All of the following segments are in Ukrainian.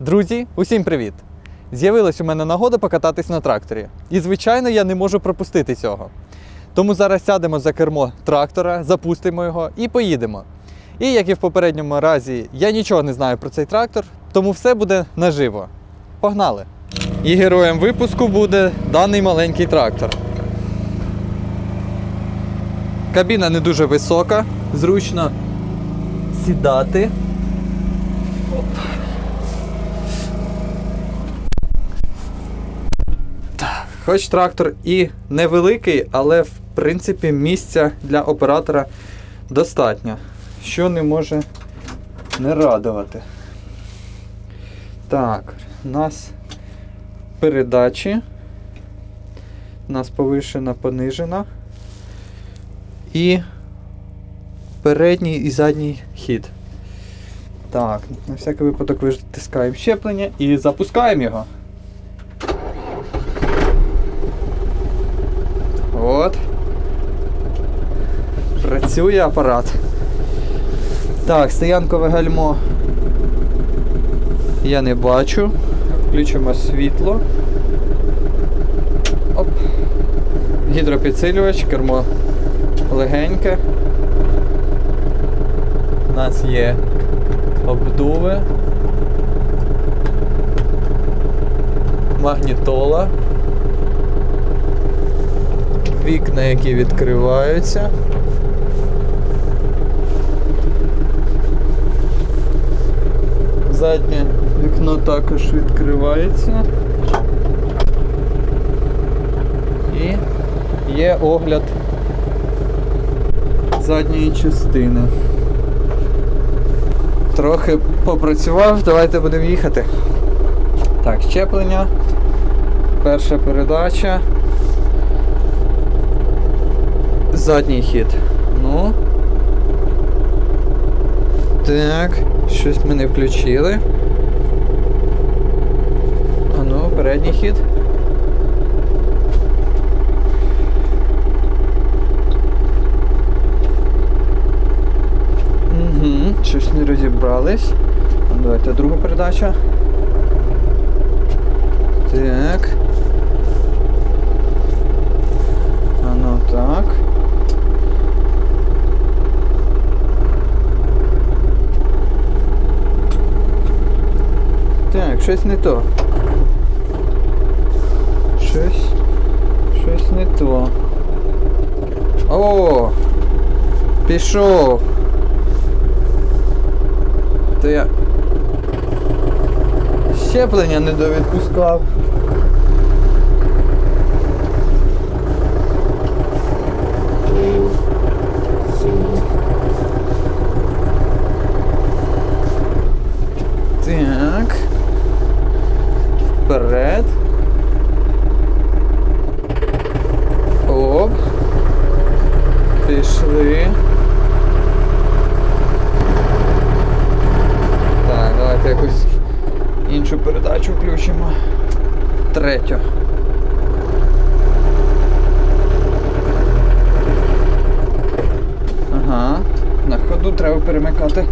Друзі, усім привіт! З'явилась у мене нагода покататись на тракторі. І, звичайно, я не можу пропустити цього. Тому зараз сядемо за кермо трактора, запустимо його і поїдемо. І як і в попередньому разі, я нічого не знаю про цей трактор, тому все буде наживо. Погнали! І героєм випуску буде даний маленький трактор. Кабіна не дуже висока, зручно сідати. Хоч трактор і невеликий, але в принципі місця для оператора достатньо, що не може не радувати. Так, у нас передачі. У нас повишена, понижена. І передній і задній хід. Так, на всякий випадок витискаємо щеплення і запускаємо його. Працює апарат. Так, стоянкове гальмо я не бачу. Включимо світло. Оп. Гідропідсилювач, кермо легеньке. У нас є обдуви. Магнітола вікна, які відкриваються. Заднє вікно також відкривається. І є огляд задньої частини. Трохи попрацював, давайте будемо їхати. Так, щеплення. Перша передача задній хід. Ну. Так, щось ми не включили. А ну, передній хід. Угу, щось не розібрались. Давайте друга передача. Так. А ну так. Так, щось не то. Щось. Щось не то. О! Пішов. То я. Щеплення не довідпускав. Так. Вперед. Оп. Пішли. Так, давайте якусь іншу передачу включимо. Третю. Ага. На ходу треба перемикати.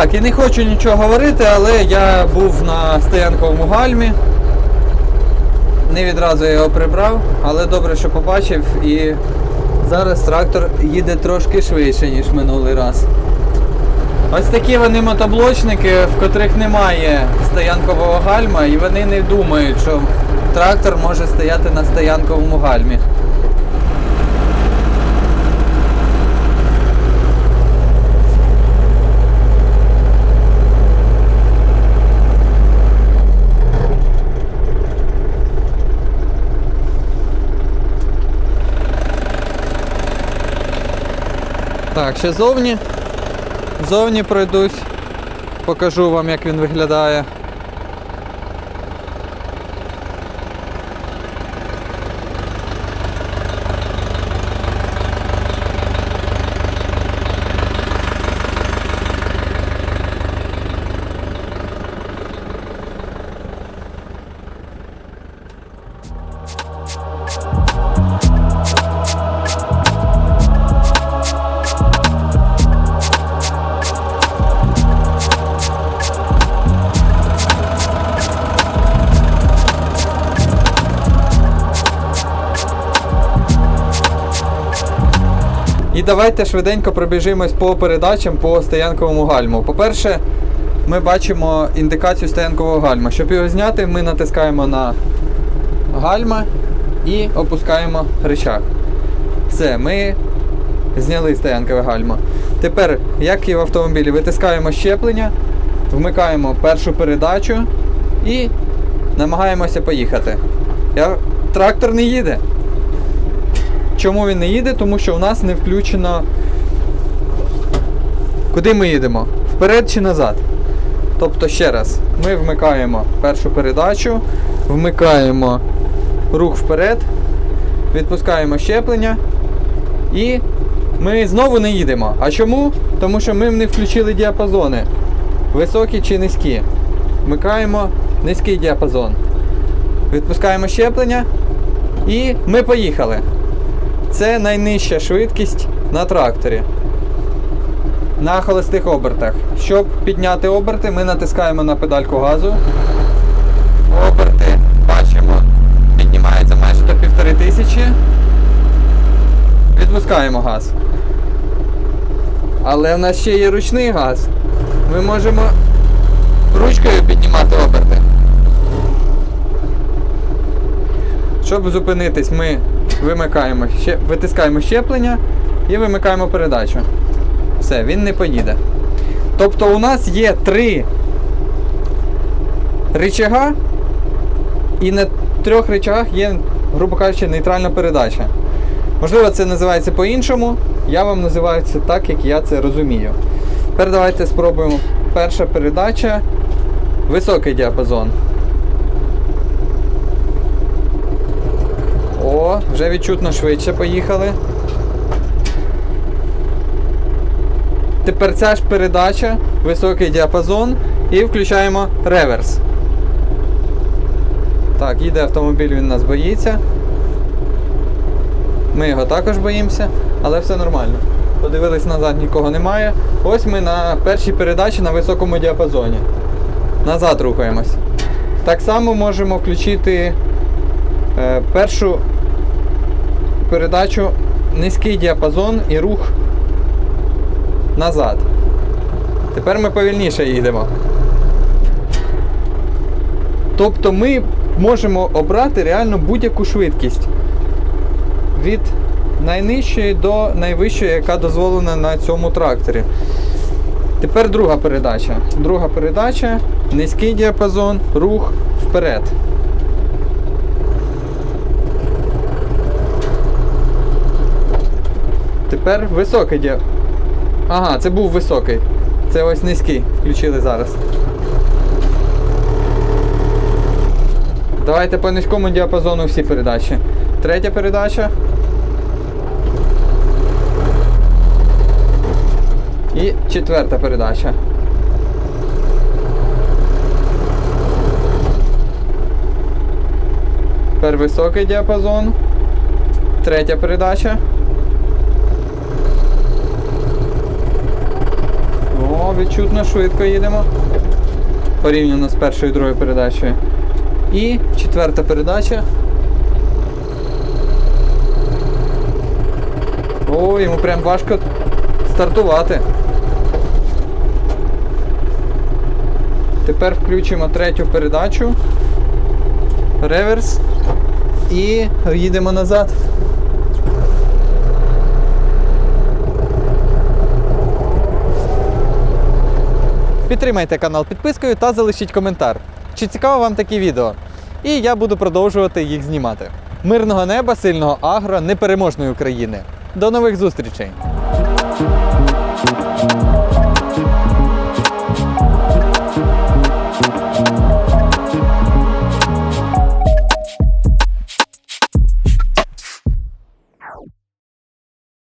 Так, і не хочу нічого говорити, але я був на стоянковому гальмі. Не відразу його прибрав, але добре, що побачив і зараз трактор їде трошки швидше, ніж минулий раз. Ось такі вони мотоблочники, в котрих немає стоянкового гальма, і вони не думають, що трактор може стояти на стоянковому гальмі. Так, ще зовні. Зовні пройдусь. Покажу вам, як він виглядає. І давайте швиденько пробіжимось по передачам по стоянковому гальму. По-перше, ми бачимо індикацію стоянкового гальма. Щоб його зняти, ми натискаємо на гальма і опускаємо рычаг. Все, ми зняли стоянкове гальмо. Тепер, як і в автомобілі, витискаємо щеплення, вмикаємо першу передачу і намагаємося поїхати. Я... Трактор не їде. Чому він не їде? Тому що у нас не включено. Куди ми їдемо? Вперед чи назад? Тобто, ще раз, ми вмикаємо першу передачу, вмикаємо рух вперед, відпускаємо щеплення і ми знову не їдемо. А чому? Тому що ми не включили діапазони. Високі чи низькі. Вмикаємо низький діапазон. Відпускаємо щеплення і ми поїхали. Це найнижча швидкість на тракторі. На холостих обертах. Щоб підняти оберти, ми натискаємо на педальку газу. Оберти, бачимо, піднімається майже до півтори тисячі. Відпускаємо газ. Але в нас ще є ручний газ. Ми можемо ручкою піднімати оберти. Щоб зупинитись, ми вимикаємо, ще, витискаємо щеплення і вимикаємо передачу. Все, він не поїде. Тобто у нас є три рычага, і на трьох рычагах є, грубо кажучи, нейтральна передача. Можливо, це називається по-іншому. Я вам називаю це так, як я це розумію. Тепер давайте спробуємо. Перша передача високий діапазон. О, вже відчутно швидше поїхали. Тепер ця ж передача, високий діапазон і включаємо реверс. Так, їде автомобіль, він нас боїться. Ми його також боїмося, але все нормально. Подивились назад, нікого немає. Ось ми на першій передачі на високому діапазоні. Назад рухаємось. Так само можемо включити е, першу передачу низький діапазон і рух назад. Тепер ми повільніше їдемо. Тобто ми можемо обрати реально будь-яку швидкість. Від найнижчої до найвищої, яка дозволена на цьому тракторі. Тепер друга передача. Друга передача, низький діапазон, рух вперед. Тепер високий діапазон. Ага, це був високий. Це ось низький. Включили зараз. Давайте по низькому діапазону всі передачі. Третя передача. І четверта передача. Тепер високий діапазон. Третя передача. О, відчутно швидко їдемо. Порівняно з першою і другою передачею. І четверта передача. О, йому прям важко стартувати. Тепер включимо третю передачу. Реверс. І їдемо назад. Підтримайте канал підпискою та залишіть коментар. Чи цікаво вам такі відео? І я буду продовжувати їх знімати. Мирного неба, сильного агро, непереможної України. До нових зустрічей!